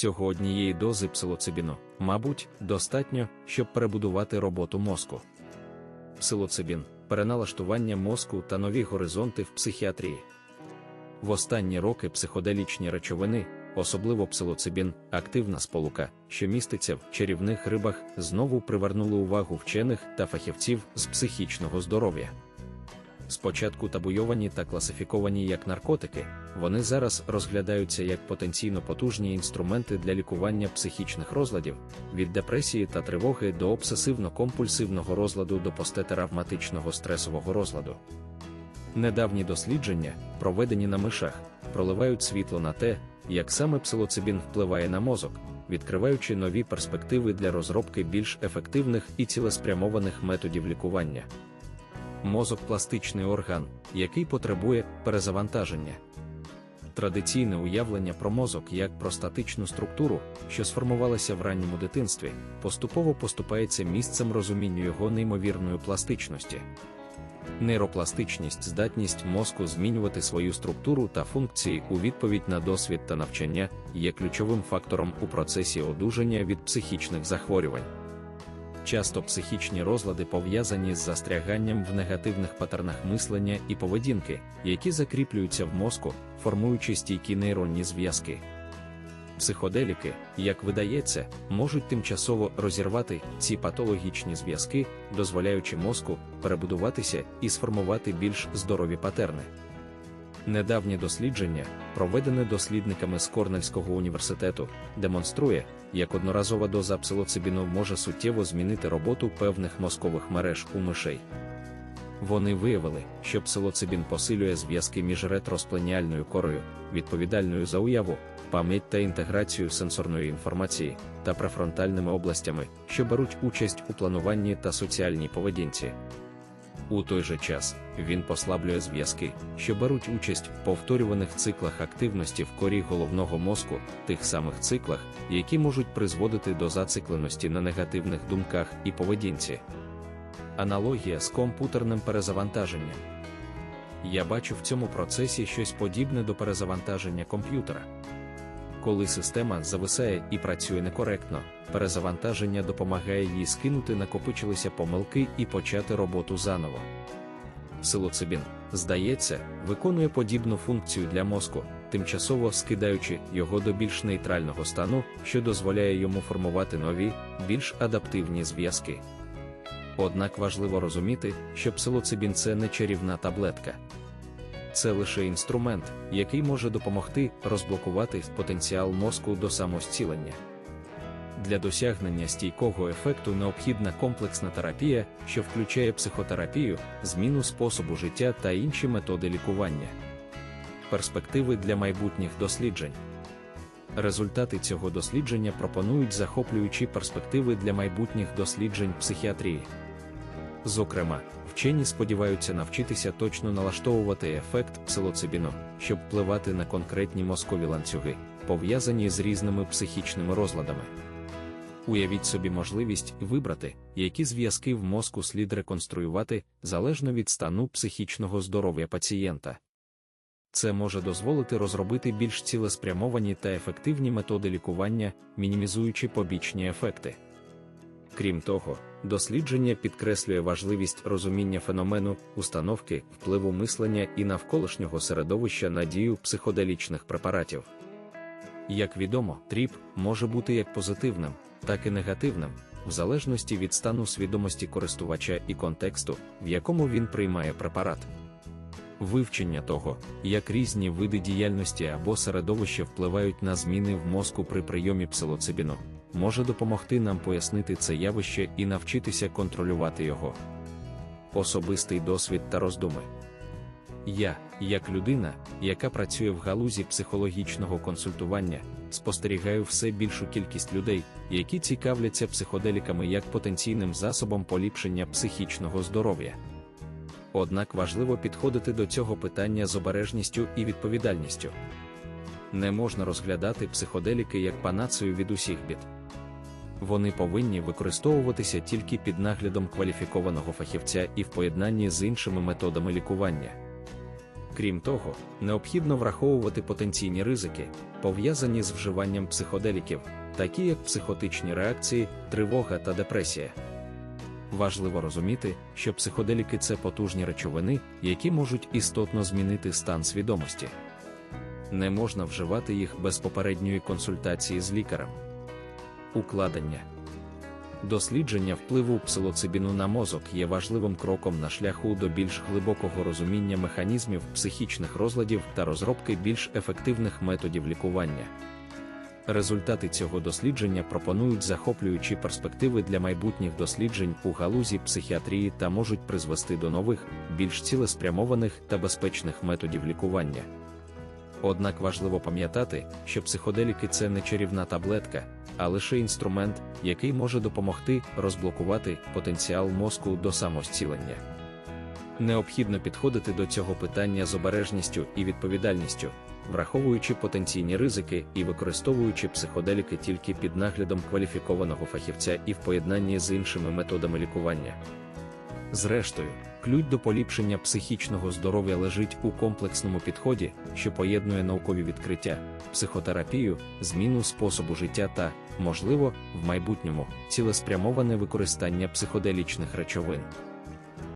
Всього однієї дози псилоцибіну, мабуть, достатньо, щоб перебудувати роботу мозку. Псилоцибін переналаштування мозку та нові горизонти в психіатрії. В останні роки психоделічні речовини, особливо псилоцибін, активна сполука, що міститься в чарівних рибах, знову привернули увагу вчених та фахівців з психічного здоров'я. Спочатку табуйовані та класифіковані як наркотики, вони зараз розглядаються як потенційно потужні інструменти для лікування психічних розладів, від депресії та тривоги до обсесивно-компульсивного розладу до постетравматичного стресового розладу. Недавні дослідження, проведені на мишах, проливають світло на те, як саме псилоцибін впливає на мозок, відкриваючи нові перспективи для розробки більш ефективних і цілеспрямованих методів лікування. Мозок пластичний орган, який потребує перезавантаження. Традиційне уявлення про мозок як про статичну структуру, що сформувалася в ранньому дитинстві, поступово поступається місцем розумінню його неймовірної пластичності. Нейропластичність, здатність мозку змінювати свою структуру та функції у відповідь на досвід та навчання є ключовим фактором у процесі одужання від психічних захворювань. Часто психічні розлади пов'язані з застряганням в негативних патернах мислення і поведінки, які закріплюються в мозку, формуючи стійкі нейронні зв'язки. Психоделіки, як видається, можуть тимчасово розірвати ці патологічні зв'язки, дозволяючи мозку перебудуватися і сформувати більш здорові патерни. Недавнє дослідження, проведене дослідниками з Корнельського університету, демонструє, як одноразова доза псилоцибіну може суттєво змінити роботу певних мозкових мереж у мишей. Вони виявили, що псилоцибін посилює зв'язки між ретроспленіальною корою, відповідальною за уяву, пам'ять та інтеграцію сенсорної інформації, та префронтальними областями, що беруть участь у плануванні та соціальній поведінці. У той же час він послаблює зв'язки, що беруть участь в повторюваних циклах активності в корі головного мозку, тих самих циклах, які можуть призводити до зацикленості на негативних думках і поведінці. Аналогія з комп'ютерним перезавантаженням. Я бачу в цьому процесі щось подібне до перезавантаження комп'ютера. Коли система зависає і працює некоректно, перезавантаження допомагає їй скинути накопичилися помилки і почати роботу заново. Силоцибін, здається, виконує подібну функцію для мозку, тимчасово скидаючи його до більш нейтрального стану, що дозволяє йому формувати нові, більш адаптивні зв'язки. Однак важливо розуміти, що псилоцибін це не чарівна таблетка. Це лише інструмент, який може допомогти розблокувати потенціал мозку до самозцілення. Для досягнення стійкого ефекту необхідна комплексна терапія, що включає психотерапію, зміну способу життя та інші методи лікування. Перспективи для майбутніх досліджень. Результати цього дослідження пропонують захоплюючі перспективи для майбутніх досліджень психіатрії. Зокрема, вчені сподіваються навчитися точно налаштовувати ефект псилоцибіну, щоб впливати на конкретні мозкові ланцюги, пов'язані з різними психічними розладами. Уявіть собі можливість вибрати, які зв'язки в мозку слід реконструювати залежно від стану психічного здоров'я пацієнта. Це може дозволити розробити більш цілеспрямовані та ефективні методи лікування, мінімізуючи побічні ефекти. Крім того, дослідження підкреслює важливість розуміння феномену, установки, впливу мислення і навколишнього середовища на дію психоделічних препаратів. Як відомо, тріп може бути як позитивним, так і негативним, в залежності від стану свідомості користувача і контексту, в якому він приймає препарат. Вивчення того, як різні види діяльності або середовища впливають на зміни в мозку при прийомі псилоцибіну, може допомогти нам пояснити це явище і навчитися контролювати його. Особистий досвід та роздуми. Я, як людина, яка працює в галузі психологічного консультування, спостерігаю все більшу кількість людей, які цікавляться психоделіками як потенційним засобом поліпшення психічного здоров'я. Однак важливо підходити до цього питання з обережністю і відповідальністю. Не можна розглядати психоделіки як панацію від усіх бід. Вони повинні використовуватися тільки під наглядом кваліфікованого фахівця і в поєднанні з іншими методами лікування. Крім того, необхідно враховувати потенційні ризики, пов'язані з вживанням психоделіків, такі як психотичні реакції, тривога та депресія. Важливо розуміти, що психоделіки це потужні речовини, які можуть істотно змінити стан свідомості. Не можна вживати їх без попередньої консультації з лікарем. Укладення Дослідження впливу псилоцибіну на мозок є важливим кроком на шляху до більш глибокого розуміння механізмів психічних розладів та розробки більш ефективних методів лікування. Результати цього дослідження пропонують захоплюючі перспективи для майбутніх досліджень у галузі психіатрії та можуть призвести до нових, більш цілеспрямованих та безпечних методів лікування. Однак важливо пам'ятати, що психоделіки це не чарівна таблетка, а лише інструмент, який може допомогти розблокувати потенціал мозку до самозцілення. Необхідно підходити до цього питання з обережністю і відповідальністю, враховуючи потенційні ризики і використовуючи психоделіки тільки під наглядом кваліфікованого фахівця і в поєднанні з іншими методами лікування. Зрештою, ключ до поліпшення психічного здоров'я лежить у комплексному підході, що поєднує наукові відкриття, психотерапію, зміну способу життя та, можливо, в майбутньому цілеспрямоване використання психоделічних речовин.